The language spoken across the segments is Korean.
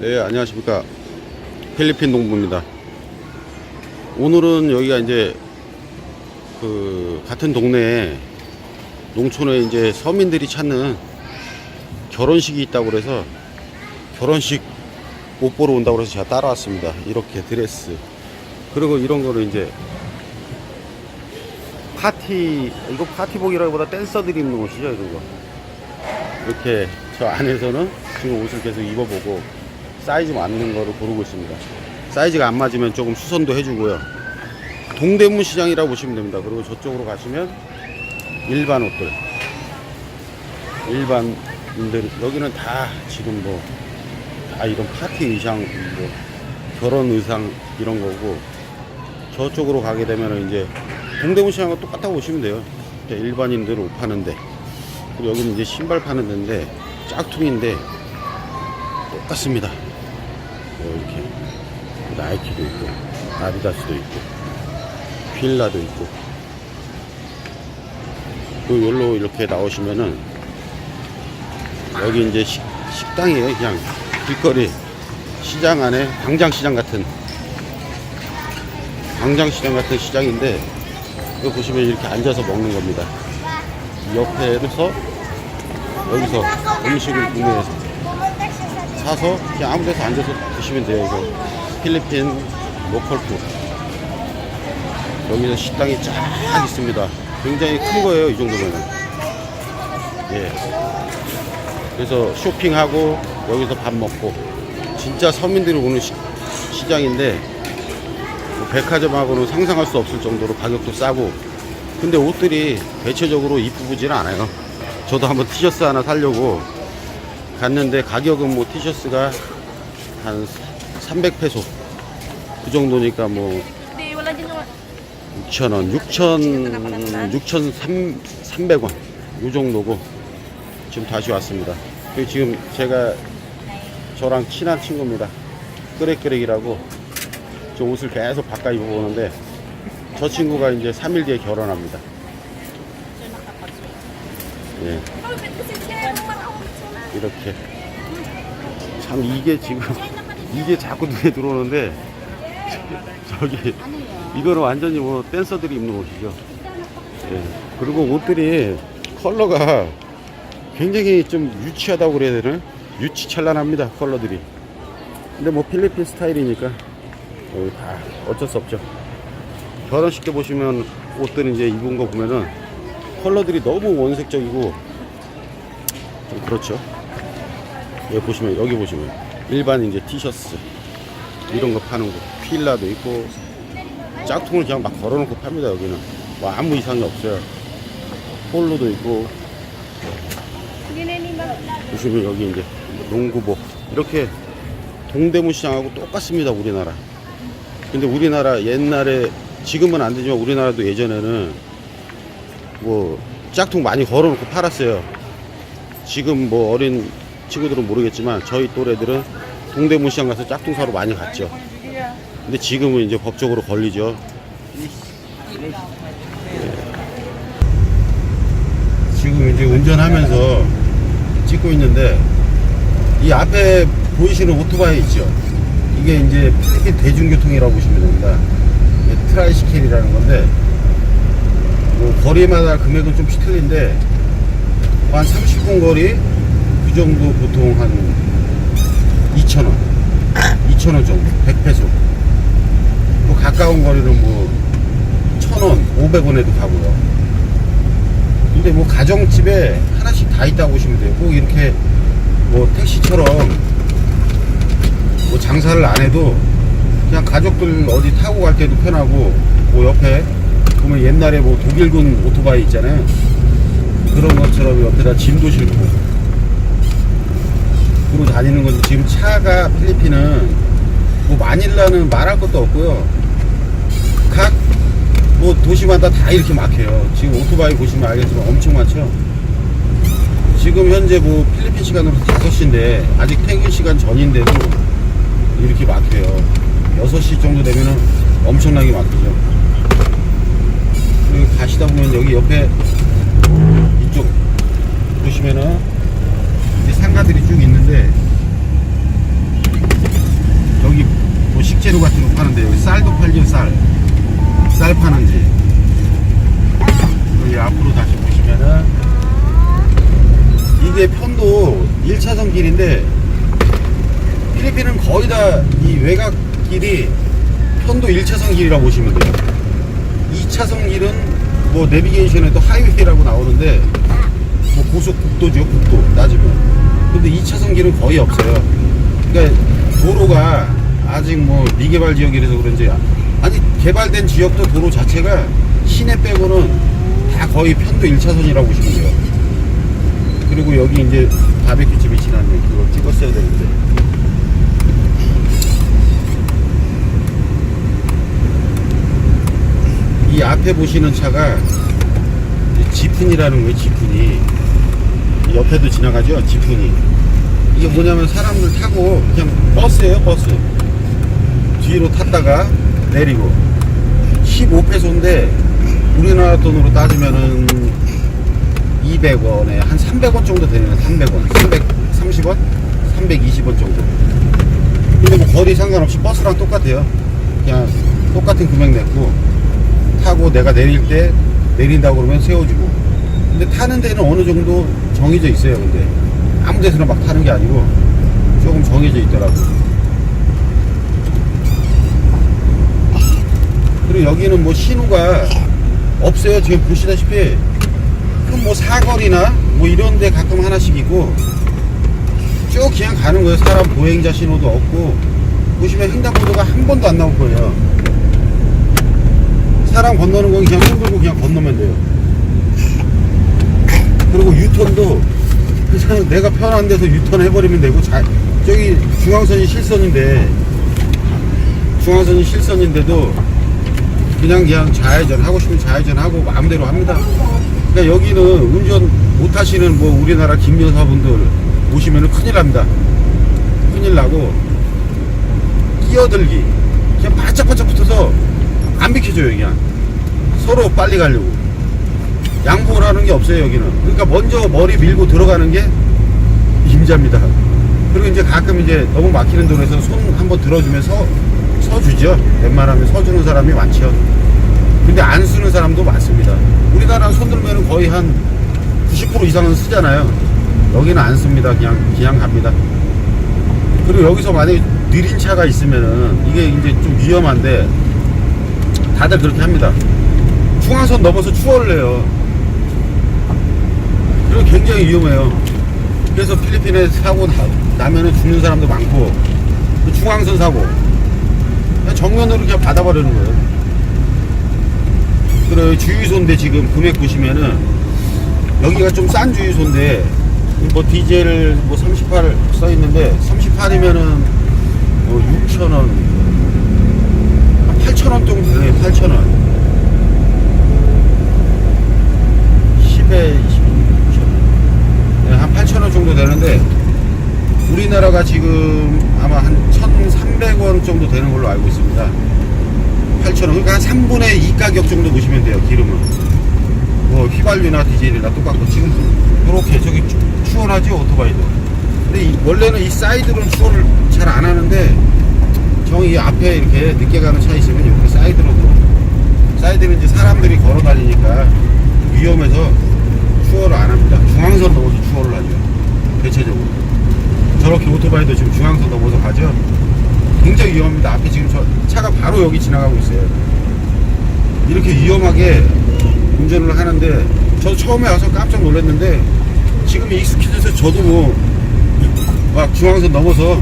네, 안녕하십니까. 필리핀 농부입니다. 오늘은 여기가 이제 그 같은 동네에 농촌에 이제 서민들이 찾는 결혼식이 있다고 그래서 결혼식 옷 보러 온다고 그래서 제가 따라왔습니다. 이렇게 드레스. 그리고 이런 거를 이제 파티, 이거 파티복이라기보다 댄서들이 입는 옷이죠, 이런 거. 이렇게 저 안에서는 지금 옷을 계속 입어보고 사이즈 맞는 거를 고르고 있습니다. 사이즈가 안 맞으면 조금 수선도 해주고요. 동대문 시장이라고 보시면 됩니다. 그리고 저쪽으로 가시면 일반 옷들. 일반인들, 여기는 다 지금 뭐, 다 이런 파티 의상, 뭐, 결혼 의상 이런 거고, 저쪽으로 가게 되면 이제 동대문 시장과 똑같다고 보시면 돼요. 일반인들 옷 파는데. 그리고 여기는 이제 신발 파는 데인데, 짝퉁인데, 똑같습니다. 뭐 이렇게 나이키도 있고 아디다스도 있고 필라도 있고. 또 여기로 이렇게 나오시면은 여기 이제 식, 식당이에요 그냥. 길거리. 시장 안에 광장시장 같은 광장시장 같은 시장인데 여기 보시면 이렇게 앉아서 먹는 겁니다. 옆에서 여기서 음식을 구매해서 사서 그냥 아무 데서 앉아서 드시면 돼요. 이거 필리핀 로컬 푸드. 여기서 식당이 쫙 있습니다. 굉장히 큰 거예요 이 정도면 예. 그래서 쇼핑하고 여기서 밥 먹고. 진짜 서민들이 오는 시, 시장인데 뭐 백화점하고는 상상할 수 없을 정도로 가격도 싸고. 근데 옷들이 대체적으로 이쁘지는 않아요. 저도 한번 티셔츠 하나 사려고 갔는데 가격은 뭐 티셔츠가 한 300페소 그 정도니까 뭐 Di wala din naman. 6,000원, 6,000, 6,300원 이 정도고 지금 다시 왔습니다. 그리고 지금 제가 저랑 친한 친구입니다. 끄렉끄렉이라고 저 옷을 계속 바꿔 입어보는데 저 친구가 이제 3일 뒤에 결혼합니다. 예. 이렇게 참 이게 지금 이게 자꾸 눈에 들어오는데 저기 이거는 완전히 뭐 댄서들이 입는 옷이죠. 예. 그리고 옷들이 컬러가 굉장히 좀 유치하다고 그래야 되나? 유치찬란합니다 컬러들이. 근데 뭐 필리핀 스타일이니까 어, 다 어쩔 수 없죠. 결혼식 때 보시면 옷들 이제 입은 거 보면은 컬러들이 너무 원색적이고 좀 그렇죠. 여기 보시면 여기 보시면. 일반 이제 티셔츠. 이런 거 파는 곳. 필라도 있고. 짝퉁을 그냥 막 걸어놓고 팝니다 여기는. 뭐 아무 이상이 없어요. 폴로도 있고. 보시면 여기 이제 농구복. 이렇게 동대문 시장하고 똑같습니다 우리나라. 근데 우리나라 옛날에 지금은 안 되지만 우리나라도 예전에는 뭐 짝퉁 많이 걸어놓고 팔았어요. 지금 뭐 어린 친구들은 모르겠지만 저희 또래들은 동대문 시장 가서 짝퉁 사러 많이 갔죠. 근데 지금은 이제 법적으로 걸리죠. 예. 지금 이제 운전하면서 찍고 있는데 이 앞에 보이시는 오토바이 있죠. 이게 이제 필리핀 대중교통이라고 보시면 됩니다. 트라이시켈이라는 건데 뭐 거리마다 금액은 좀 틀린데 한 30분 거리 그 정도 보통 한 2,000원. 2,000원 정도. 100페소. 또 가까운 거리는 뭐 1,000원 500원에도 가고요. 근데 뭐 가정집에 하나씩 다 있다고 보시면 돼요. 꼭 이렇게 뭐 택시처럼 뭐 장사를 안 해도 그냥 가족들 어디 타고 갈 때도 편하고 뭐 옆에 보면 옛날에 뭐 독일군 오토바이 있잖아요. 그런 것처럼 옆에다 짐도 싣고 그러고 다니는 건데 지금 차가 필리핀은 뭐 마닐라는 말할 것도 없고요. 각 뭐 도시마다 다 이렇게 막혀요. 지금 오토바이 보시면 알겠지만 엄청 많죠. 지금 현재 뭐 필리핀 시간으로 5시인데 아직 퇴근 시간 전인데도 이렇게 막혀요. 6시 정도 되면은 엄청나게 막히죠. 그리고 가시다 보면 여기 옆에 이쪽 보시면은 상가들이 쭉 있는데 뭐 식재료 같은 거 파는데 여기 쌀도 팔죠 쌀. 쌀 파는지. 여기 앞으로 다시 보시면은 이게 편도 1차선 길인데 필리핀은 거의 다 이 외곽 길이 편도 1차선 길이라고 보시면 돼요. 2차선 길은 뭐 내비게이션에도 하이웨이라고 나오는데 뭐 고속국도죠 국도 따지면 근데 2차선 길은 거의 없어요. 그러니까 도로가 아직 뭐 미개발 지역이라서 그런지 아니 개발된 지역도 도로 자체가 시내 빼고는 다 거의 편도 1차선이라고 보시면 돼요. 그리고 여기 이제 바베큐 집이 지나네. 그걸 찍었어야 되는데. 이 앞에 보시는 차가 지푼이라는 거예요 지푼이 옆에도 지나가죠 지푼이 이게 뭐냐면 사람들 타고 그냥 버스예요 버스. 뒤로 탔다가 내리고. 15페소인데 우리나라 돈으로 따지면은 200원에 한 300원 정도 되네요 300원. 330원? 320원 정도. 근데 뭐 거리 상관없이 버스랑 똑같아요. 그냥 똑같은 금액 냈고 타고 내가 내릴 때 내린다고 그러면 세워주고 근데 타는 데는 어느 정도 정해져 있어요 근데. 아무 데서나 막 타는 게 아니고 조금 정해져 있더라고 그리고 여기는 뭐 신호가 없어요. 지금 보시다시피 큰뭐 사거리나 뭐 이런 데 가끔 하나씩 있고 쭉 그냥 가는 거예요. 사람 보행자 신호도 없고. 보시면 횡단보도가 한 번도 안 나올 거예요. 사람 건너는 건 그냥 손 들고 그냥 건너면 돼요. 그리고 유턴도 그냥 내가 편한 데서 유턴 해버리면 되고 자, 저기 중앙선이 실선인데 중앙선이 실선인데도 그냥 그냥 좌회전 하고 싶으면 좌회전 하고 마음대로 합니다. 그러니까 여기는 운전 못 하시는 뭐 우리나라 김여사분들 오시면 큰일 납니다. 큰일 나고 끼어들기 그냥 바짝바짝 붙어서 안 비켜줘요 그냥 서로 빨리 가려고 양보를 하는 게 없어요 여기는. 그러니까 먼저 머리 밀고 들어가는 게 임자입니다. 그리고 이제 가끔 이제 너무 막히는 도로에서 손 한번 들어주면서 서주죠. 웬만하면 서주는 사람이 많죠. 근데 안 쓰는 사람도 많습니다. 우리나라는 손 들면 거의 한 90% 이상은 쓰잖아요. 여기는 안 씁니다. 그냥 그냥 갑니다. 그리고 여기서 만약에 느린 차가 있으면은 이게 이제 좀 위험한데 다들 그렇게 합니다. 중앙선 넘어서 추월을 해요. 그리고 굉장히 위험해요. 그래서 필리핀에 사고 나, 나면은 죽는 사람도 많고, 그 중앙선 사고, 그냥 정면으로 그냥 받아버리는 거예요. 그리고 주유소인데 지금 금액 보시면은, 여기가 좀 싼 주유소인데, 뭐 디젤 뭐 38 써있는데, 38이면은 뭐 6,000원, 8,000원 정도 되네요, 8,000원. 10에 20, 네, 한 8,000원 정도 되는데, 우리나라가 지금 아마 한 1,300원 정도 되는 걸로 알고 있습니다. 8,000원. 그러니까 한 3분의 2 가격 정도 보시면 돼요, 기름은. 뭐, 휘발유나 디젤이나 똑같고, 지금 이렇게 저기 추- 추월하지, 오토바이도. 근데 이- 원래는 이 사이드로는 추월을 잘 안 하는데, 정이 앞에 이렇게 늦게 가는 차 있으면 이렇게 사이드로도 사이드는 이제 사람들이 걸어 다니니까 위험해서 추월을 안 합니다. 중앙선 넘어서 추월을 하죠. 대체적으로. 저렇게 오토바이도 지금 중앙선 넘어서 가죠. 굉장히 위험합니다. 앞에 지금 저 차가 바로 여기 지나가고 있어요. 이렇게 위험하게 운전을 하는데 저 처음에 와서 깜짝 놀랐는데 지금 익숙해져서 저도 뭐 막 중앙선 넘어서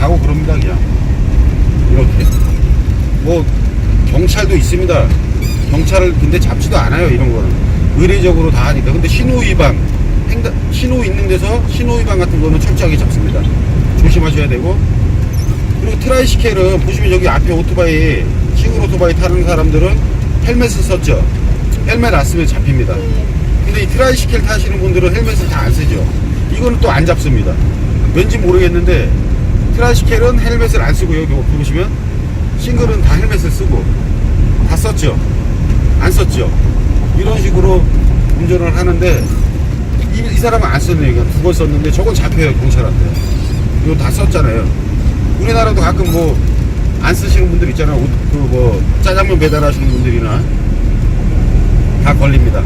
가고 그럽니다 그냥. 이렇게 뭐 경찰도 있습니다 경찰을 근데 잡지도 않아요 이런 거는 의례적으로 다 하니까 근데 신호 위반 횡단 신호 있는 데서 신호 위반 같은 거는 철저하게 잡습니다. 조심하셔야 되고. 그리고 트라이시켈은 보시면 여기 앞에 오토바이 시골 오토바이 타는 사람들은 헬멧을 썼죠. 헬멧 안 쓰면 잡힙니다. 근데 이 트라이시켈 타시는 분들은 헬멧을 다 안 쓰죠. 이거는 또 안 잡습니다. 왠지 모르겠는데 트라이시켈은 헬멧을 안 쓰고 여기 보시면 싱글은 다 헬멧을 쓰고 다 썼죠. 안 썼죠. 이런 식으로 운전을 하는데 이, 이 사람은 안 썼네요 그냥 두번 썼는데 저건 잡혀요 경찰한테 이거 다 썼잖아요 우리나라도 가끔 뭐 안 쓰시는 분들 있잖아요. 그 뭐 짜장면 배달하시는 분들이나 다 걸립니다.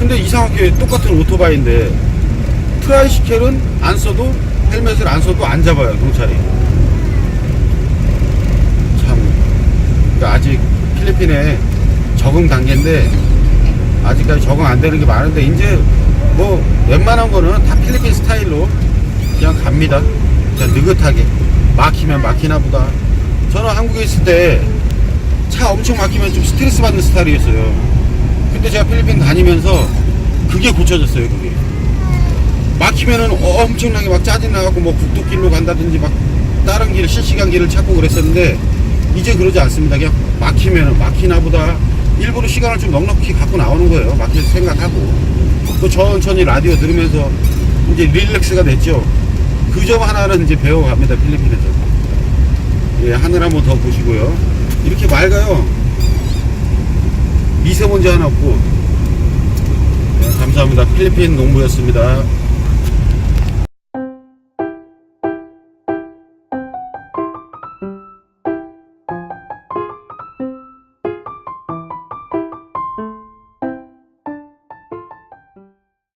근데 이상하게 똑같은 오토바이인데 트라이시켈은 안 써도 헬멧을 안 써도 안 잡아요 경찰이. 참 그러니까 아직 필리핀에 적응 단계인데 아직까지 적응 안 되는 게 많은데 이제 뭐 웬만한 거는 다 필리핀 스타일로 그냥 갑니다. 그냥 느긋하게 막히면 막히나 보다. 저는 한국에 있을 때 차 엄청 막히면 좀 스트레스 받는 스타일이었어요. 근데 제가 필리핀 다니면서 그게 고쳐졌어요. 그게 막히면은 엄청나게 막 짜증 나갖고 뭐 국도길로 간다든지 막 다른 길 실시간 길을 찾고 그랬었는데 이제 그러지 않습니다. 그냥 막히면은 막히나 보다 일부러 시간을 좀 넉넉히 갖고 나오는 거예요. 막힐 생각하고 또 천천히 라디오 들으면서 이제 릴렉스가 됐죠. 그 점 하나는 이제 배워갑니다. 필리핀에서. 예, 하늘 한번 더 보시고요. 이렇게 맑아요. 미세먼지 하나 없고. 네, 감사합니다. 필리핀 농부였습니다.